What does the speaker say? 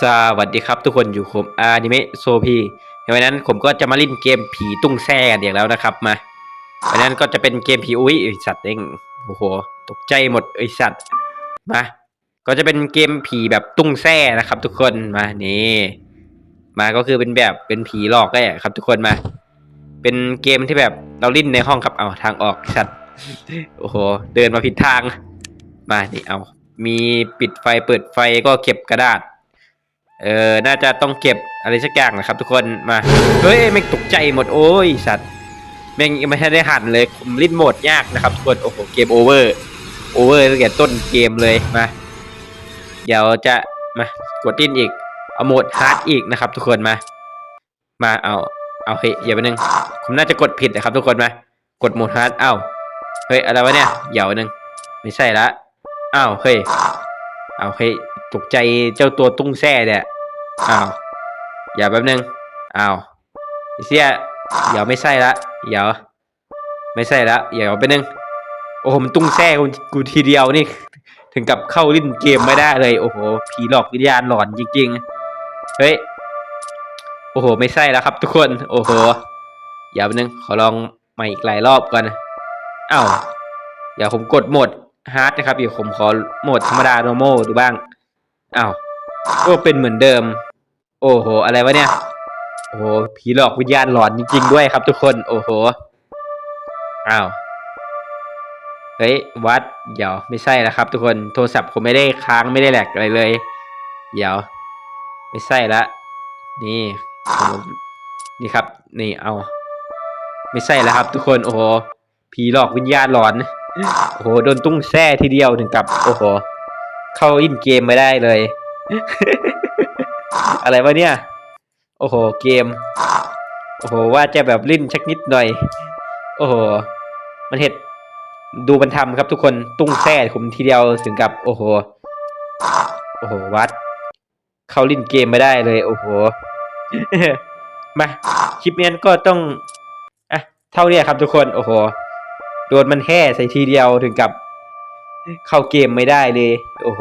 สวัสดีครับทุกคนอยู่ผมอานิเมะโซพีในวันนั้นผมก็จะมาเล่นเกมผีตุ้งแซ่กันอย่างแล้วนะครับมาวันนั้นก็จะเป็นเกมผีอุ้ยไอสัตว์เองโอ้โหตกใจหมดไอสัตว์มาก็จะเป็นเกมผีแบบตุ้งแซ่นะครับ ทุกคนมานี่มาก็คือเป็นแบบเป็นผีหลอกได้ครับ ทุกคนมา เป็นเกมที่แบบเราเล่นในห้องครับเอาทางออกสัตว์โอ้โหเดินมาผิดทาง มานี่เอา มีปิดไฟเปิดไฟก็เก็บกระดาษ เออ น่าจะต้องเก็บอะไรสักอย่างนะครับ ทุกคนมา เฮ้ยแม่งตกใจหมดโอ้ยสัตว์แม่งไม่ทันได้หันเลยผมลิ้นโหมดยากนะครับทุกคนโอ้โหเกมโอเวอร์โอเวอร์ตั้งแต่ต้นเกมเลยมาเดี๋ยวจะมากดดิ้นอีกเอาโหมดฮาร์ดอีกนะครับ ทุกคนมา มาเอาเอาเฮ้ยอย่าไปนึงผมน่าจะกดผิดนะครับ ทุกคนมากดโหมดฮาร์ดเอ้าเฮ้ยอะไรวะเนี่ยเดี๋ยวนึงไม่ใช่ละอ้าวเฮ้ยเอาเฮ้ยตกใจเจ้าตัวตุ้งแซ่เนี่ย อ้าว อย่าแป๊บนึง อ้าวไอ้เสียเดี๋ยวไม่ใช่ละเดี๋ยวไม่ใช่ละเดี๋ยวไปบนึง โอ้โห มันตุ้งแซ่กูทีเดียวนี่ ถึงกับเข้าเล่นเกมไม่ได้เลย โอ้โห ผีหลอกวิญญาณหลอนจริงๆ เฮ้ย โอ้โห ไม่ใช่แล้วครับทุกคน โอ้โห เดี๋ยวแป๊บนึง ขอลองใหม่อีกหลายรอบก่อนอ้าวเดี๋ยวผมกดโหมดฮาร์ดนะครับเดี๋ยวผมขอโหมดธรรมดา normal ดูบ้างอ้าวก็เป็นเหมือนเดิม โอ้โห อะไรวะเนี่ย โอ้โห ผีหลอกวิญญาณหลอนจริงๆด้วยครับทุกคน โอ้โห อ้าว เฮ้ย วัด เดี๋ยวไม่ใช่แล้วครับ ทุกคน โทรศัพท์ผมไม่ได้ค้างไม่ได้แหลกอะไรเลย เดี๋ยว ไม่ใช่ละ นี่ นี่ครับ นี่ เอา ไม่ใช่แล้วครับ ทุกคน โอ้โห ผีหลอกวิญญาณหลอน โอ้โห โดนตุ้งแซ่ทีเดียวถึงกับ โอ้โห เข้าอินเกมไม่ได้เลย อะไรวะเนี่ย โอ้โห เกม โอ้โห ว่าจะแบบลิ้นชักนิดหน่อย โอ้โห มันเห็ด ดูมันทำครับทุกคน ตุ้งแซ่ผมทีเดียวถึงกับ โอ้โห โอ้โห วัด เข้าลิ้นเกมไม่ได้เลย โอ้โห มา คลิปนี้ก็ต้อง อะ เท่านี้ครับทุกคน โอ้โห โดนมันแห่ใส่ทีเดียวถึงกับ เข้าเกมไม่ได้เลย โอ้โห